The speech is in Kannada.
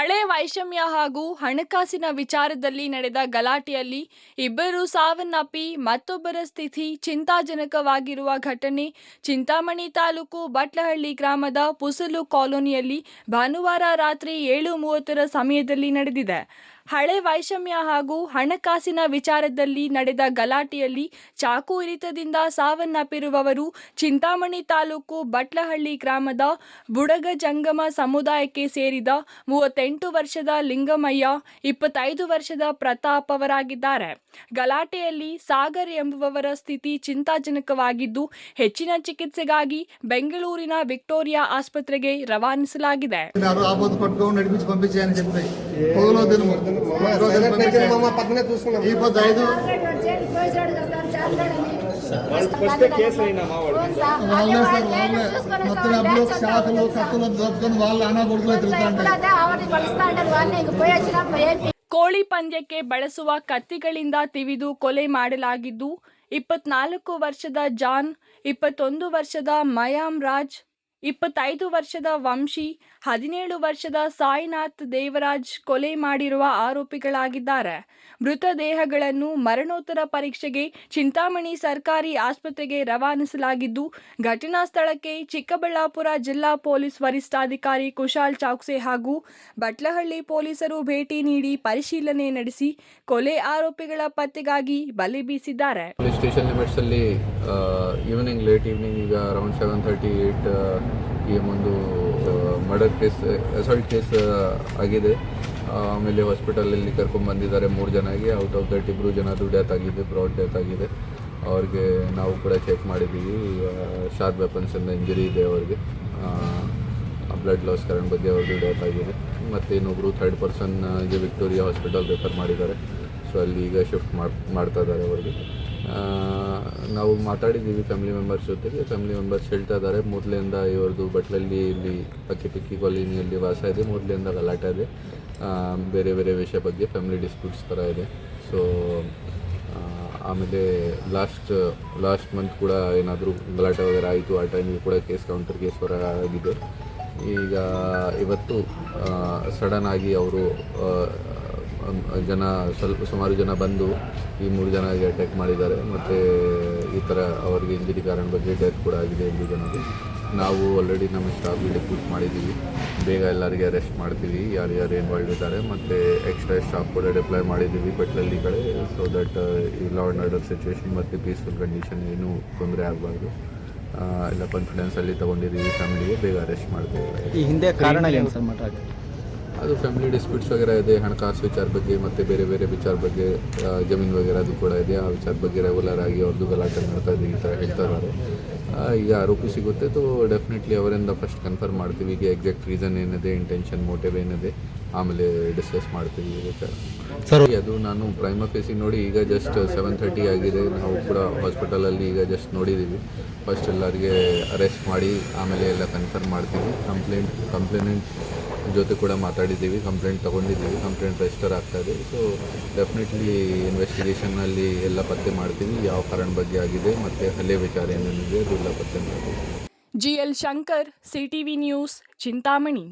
ಹಳೆ ವೈಷಮ್ಯ ಹಾಗೂ ಹಣಕಾಸಿನ ವಿಚಾರದಲ್ಲಿ ನಡೆದ ಗಲಾಟೆಯಲ್ಲಿ ಇಬ್ಬರು ಸಾವನ್ನಪ್ಪಿ ಮತ್ತೊಬ್ಬರ ಸ್ಥಿತಿ ಚಿಂತಾಜನಕವಾಗಿರುವ ಘಟನೆ ಚಿಂತಾಮಣಿ ತಾಲೂಕು ಬಟ್ಲಹಳ್ಳಿ ಗ್ರಾಮದ ಪುಸಲು ಕಾಲೋನಿಯಲ್ಲಿ ಭಾನುವಾರ ರಾತ್ರಿ ಏಳು ಮೂವತ್ತರ ಸಮಯದಲ್ಲಿ ನಡೆದಿದೆ. ಹಳೆ ವೈಷಮ್ಯ ಹಾಗೂ ಹಣಕಾಸಿನ ವಿಚಾರದಲ್ಲಿ ನಡೆದ ಗಲಾಟೆಯಲ್ಲಿ ಚಾಕು ಇರಿತದಿಂದ ಸಾವನ್ನಪ್ಪಿರುವವರು ಚಿಂತಾಮಣಿ ತಾಲೂಕು ಬಟ್ಲಹಳ್ಳಿ ಗ್ರಾಮದ ಬುಡಗ ಜಂಗಮ ಸಮುದಾಯಕ್ಕೆ ಸೇರಿದ ಮೂವತ್ತೆಂಟು ವರ್ಷದ ಲಿಂಗಮಯ್ಯ, ಇಪ್ಪತ್ತೈದು ವರ್ಷದ ಪ್ರತಾಪ್ ಅವರಾಗಿದ್ದಾರೆ. ಗಲಾಟೆಯಲ್ಲಿ ಸಾಗರ್ ಎಂಬುವವರ ಸ್ಥಿತಿ ಚಿಂತಾಜನಕವಾಗಿದ್ದು, ಹೆಚ್ಚಿನ ಚಿಕಿತ್ಸೆಗಾಗಿ ಬೆಂಗಳೂರಿನ ವಿಕ್ಟೋರಿಯಾ ಆಸ್ಪತ್ರೆಗೆ ರವಾನಿಸಲಾಗಿದೆ. గారు ఆబోతు పట్టుకొని నడిపించి పంపించాయని చెప్పి పొగలో దినము పొగలో దినం పంపించాయి. మా పక్కనే చూసుకున్నాం ఈ పొద్దు ఐదు ఫస్ట్ కేసు అయినా మా వాడు వాళ్ళే సార్ వాళ్ళే మొత్తం డబ్బులు షాకులు కత్తులు దోపుకొని వాళ్ళు అనా కొడుకులో తిరుగుతుంటారు ಕೋಳಿ ಪಂದ್ಯಕ್ಕೆ ಬಳಸುವ ಕತ್ತಿಗಳಿಂದ ತಿವಿದು ಕೊಲೆ ಮಾಡಲಾಗಿದ್ದು ಇಪ್ಪತ್ನಾಲ್ಕು ವರ್ಷದ ಜಾನ್ ಇಪ್ಪತ್ತೊಂದು ವರ್ಷದ ಮಯಾಮ್ ರಾಜ್ ಇಪ್ಪತ್ತೈದು ವರ್ಷದ ವಂಶಿ, ಹದಿನೇಳು ವರ್ಷದ ಸಾಯಿನಾಥ್ ದೇವರಾಜ್ ಕೊಲೆ ಮಾಡಿರುವ ಆರೋಪಿಗಳಾಗಿದ್ದಾರೆ. ಮೃತದೇಹಗಳನ್ನು ಮರಣೋತ್ತರ ಪರೀಕ್ಷೆಗೆ ಚಿಂತಾಮಣಿ ಸರ್ಕಾರಿ ಆಸ್ಪತ್ರೆಗೆ ರವಾನಿಸಲಾಗಿದ್ದು, ಘಟನಾ ಸ್ಥಳಕ್ಕೆ ಚಿಕ್ಕಬಳ್ಳಾಪುರ ಜಿಲ್ಲಾ ಪೊಲೀಸ್ ವರಿಷ್ಠಾಧಿಕಾರಿ ಕುಶಾಲ್ ಚೌಕ್ಸೆ ಹಾಗೂ ಬಟ್ಲಹಳ್ಳಿ ಪೊಲೀಸರು ಭೇಟಿ ನೀಡಿ ಪರಿಶೀಲನೆ ನಡೆಸಿ ಕೊಲೆ ಆರೋಪಿಗಳ ಪತ್ತೆಗಾಗಿ ಬಲೆ ಬೀಸಿದ್ದಾರೆ. ಸ್ಟೇಷನ್ ಲಿಮಿಟ್ಸಲ್ಲಿ ಈವ್ನಿಂಗ್ ಲೇಟ್ ಈವ್ನಿಂಗ್ ಈಗ around seven thirty eight M ಒಂದು ಮರ್ಡರ್ ಕೇಸ್ ಅಸಾಲ್ಟ್ ಕೇಸ್ ಆಗಿದೆ. ಆಮೇಲೆ ಹಾಸ್ಪಿಟಲಲ್ಲಿ ಕರ್ಕೊಂಡು ಬಂದಿದ್ದಾರೆ ಮೂರು ಆಗಿ. ಔಟ್ ಆಫ್ ದಟ್ ಇಬ್ಬರು ಜನದು ಡೆತ್ ಆಗಿದೆ ಬ್ರಾಡ್ ಡೆತ್ ಆಗಿದೆ. ಅವ್ರಿಗೆ ನಾವು ಕೂಡ ಚೆಕ್ ಮಾಡಿದ್ದೀವಿ ಶಾರ್ಪ್ ವೆಪನ್ಸಿಂದ ಇಂಜುರಿ ಇದೆ ಅವ್ರಿಗೆ. ಬ್ಲಡ್ ಲಾಸ್ ಕಾರಣ ಬಗ್ಗೆ ಅವ್ರದ್ದು ಡೆತ್ ಆಗಿದೆ. ಮತ್ತು ಇನ್ನೊಬ್ಬರು ಥರ್ಡ್ ಪರ್ಸನ್ಗೆ ವಿಕ್ಟೋರಿಯಾ ಹಾಸ್ಪಿಟಲ್ ರೆಫರ್ ಮಾಡಿದ್ದಾರೆ. ಸೊ ಅಲ್ಲಿ ಈಗ ಶಿಫ್ಟ್ ಮಾಡ್, ಮಾಡ್ತಾ ಇದ್ದಾರೆ ಅವ್ರಿಗೆ. ನಾವು ಮಾತಾಡಿದ್ದೀವಿ ಫ್ಯಾಮಿಲಿ ಮೆಂಬರ್ಸ್ ಜೊತೆಗೆ. ಫ್ಯಾಮಿಲಿ ಮೆಂಬರ್ಸ್ ಹೇಳ್ತಾ ಇದ್ದಾರೆ, ಮೊದಲಿಂದ ಇವ್ರದ್ದು ಬಟ್ಲಲ್ಲಿ ಇಲ್ಲಿ, ಪಕ್ಕಿ ಪಿಕ್ಕಿ ಕಾಲೋನಿಯಲ್ಲಿ ವಾಸ ಇದೆ, ಮೊದಲಿಂದ ಗಲಾಟೆ ಇದೆ. ಬೇರೆ ಬೇರೆ ವಿಷಯ ಬಗ್ಗೆ ಫ್ಯಾಮಿಲಿ ಡಿಸ್ಪ್ಯೂಟ್ಸ್ ಥರ ಇದೆ. ಸೊ ಆಮೇಲೆ ಲಾಸ್ಟ್ ಲಾಸ್ಟ್ ಮಂತ್ ಕೂಡ ಏನಾದರೂ ಗಲಾಟೆ ವಗೇರೆ ಆಯಿತು, ಆ ಟೈಮಿಗೆ ಕೂಡ ಕೇಸ್ ಕೌಂಟರ್ ಕೇಸ್ ಹೊರ ಆಗಿದೆ. ಈಗ ಇವತ್ತು ಸಡನ್ ಆಗಿ ಅವರು ಜನ ಸ್ವಲ್ಪ ಸುಮಾರು ಜನ ಬಂದು ಈ ಮೂರು ಜನಗೆ ಅಟ್ಯಾಕ್ ಮಾಡಿದ್ದಾರೆ. ಮತ್ತು ಈ ಥರ ಅವರಿಗೆ ಇಂಜುರಿ ಕಾರಣ ಬಗ್ಗೆ ಡೆತ್ ಕೂಡ ಆಗಿದೆ ಎಂಟು ಜನರು. ನಾವು ಆಲ್ರೆಡಿ ನಮ್ಮ ಸ್ಟಾಫ್ಗೆ ರಿಕ್ರೂಟ್ ಮಾಡಿದ್ದೀವಿ. ಬೇಗ ಎಲ್ಲರಿಗೆ ಅರೆಸ್ಟ್ ಮಾಡ್ತೀವಿ. ಯಾರು ಯಾರು ಇನ್ವಾಲ್ವ್ ಇದ್ದಾರೆ. ಮತ್ತು ಎಕ್ಸ್ಟ್ರಾ ಸ್ಟಾಫ್ ಕೂಡ ಡಿಪ್ಲಾಯ್ ಮಾಡಿದ್ದೀವಿ ಬಟ್ಲಲ್ಲಿ ಕಡೆ. ಸೊ ದಟ್ ಈ ಲಾ ಆ್ಯಂಡ್ ಆರ್ಡರ್ ಸಿಚುವೇಶನ್ ಮತ್ತು ಪೀಸ್ಫುಲ್ ಕಂಡೀಷನ್ ಏನೂ ತೊಂದರೆ ಆಗಬಾರ್ದು. ಎಲ್ಲ ಕಾನ್ಫಿಡೆನ್ಸಲ್ಲಿ ತೊಗೊಂಡಿದ್ದೀವಿ ಫ್ಯಾಮಿಲಿಗೆ ಬೇಗ ಅರೆಸ್ಟ್ ಮಾಡ್ತೀವಿ. ಈ ಹಿಂದೆ ಕಾರಣ ಏನು ಸರ್ ಅದು ಫ್ಯಾಮಿಲಿ ಡಿಸ್ಪ್ಯೂಟ್ಸ್ ವಗೇರ ಇದೆ ಹಣಕಾಸು ವಿಚಾರ ಬಗ್ಗೆ ಮತ್ತು ಬೇರೆ ಬೇರೆ ವಿಚಾರ ಬಗ್ಗೆ ಜಮೀನು ವಗೇರ ಅದು ಕೂಡ ಇದೆ. ಆ ವಿಚಾರ ಬಗ್ಗೆ ರೆಗ್ಯುಲರ್ ಆಗಿ ಅವ್ರದ್ದು ಗಲಾಟೆ ಮಾಡ್ತಾ ಇದೆ ಈ ಥರ ಹೇಳ್ತಾ ಇದ್ದಾರೆ. ಈಗ ಆರೋಪಿ ಸಿಗುತ್ತೆ ತೋ ಡೆಫಿನೆಟ್ಲಿ ಅವರಿಂದ ಫಸ್ಟ್ ಕನ್ಫರ್ಮ್ ಮಾಡ್ತೀವಿ. ಈಗ ಎಕ್ಸಾಕ್ಟ್ ರೀಸನ್ ಏನಿದೆ ಇಂಟೆನ್ಷನ್ ಮೋಟಿವ್ ಏನಿದೆ ಆಮೇಲೆ ಡಿಸ್ಕಸ್ ಮಾಡ್ತೀವಿ ಸರ್ ಅದು ನಾನು ಪ್ರೈಮ್ ಆಫೀಸಿಗೆ ನೋಡಿ ಈಗ ಜಸ್ಟ್ ಸೆವೆನ್ ಥರ್ಟಿ ಆಗಿದೆ. ನಾವು ಕೂಡ ಹಾಸ್ಪಿಟಲಲ್ಲಿ ಈಗ ಜಸ್ಟ್ ನೋಡಿದ್ದೀವಿ ಫಸ್ಟ್ ಎಲ್ಲರಿಗೆ ಅರೆಸ್ಟ್ ಮಾಡಿ ಆಮೇಲೆ ಎಲ್ಲ ಕನ್ಫರ್ಮ್ ಮಾಡ್ತೀವಿ. ಕಂಪ್ಲೇಂಟ್ ಕಂಪ್ಲೇನೆಂಟ್ ಜೊತೆ ಕೂಡ ಮಾತಾಡಿದ್ದೀವಿ ಕಂಪ್ಲೇಂಟ್ ತೊಗೊಂಡಿದ್ದೀವಿ ಕಂಪ್ಲೇಂಟ್ ರಿಜಿಸ್ಟರ್ ಇದೆ. ಸೊ ಡೆಫಿನೆಟ್ಲಿ ಇನ್ವೆಸ್ಟಿಗೇಷನ್ನಲ್ಲಿ ಎಲ್ಲ ಪತ್ತೆ ಮಾಡ್ತೀವಿ, ಯಾವ ಕಾರಣ ಬಗ್ಗೆ ಆಗಿದೆ ಮತ್ತೆ ಹಲ್ಲೆ ವಿಚಾರ ಏನೇನಿದೆ ಅದೆಲ್ಲ ಪತ್ತೆ ಮಾಡ್ತೀವಿ. GL Shankar, CTV news, Chintamani.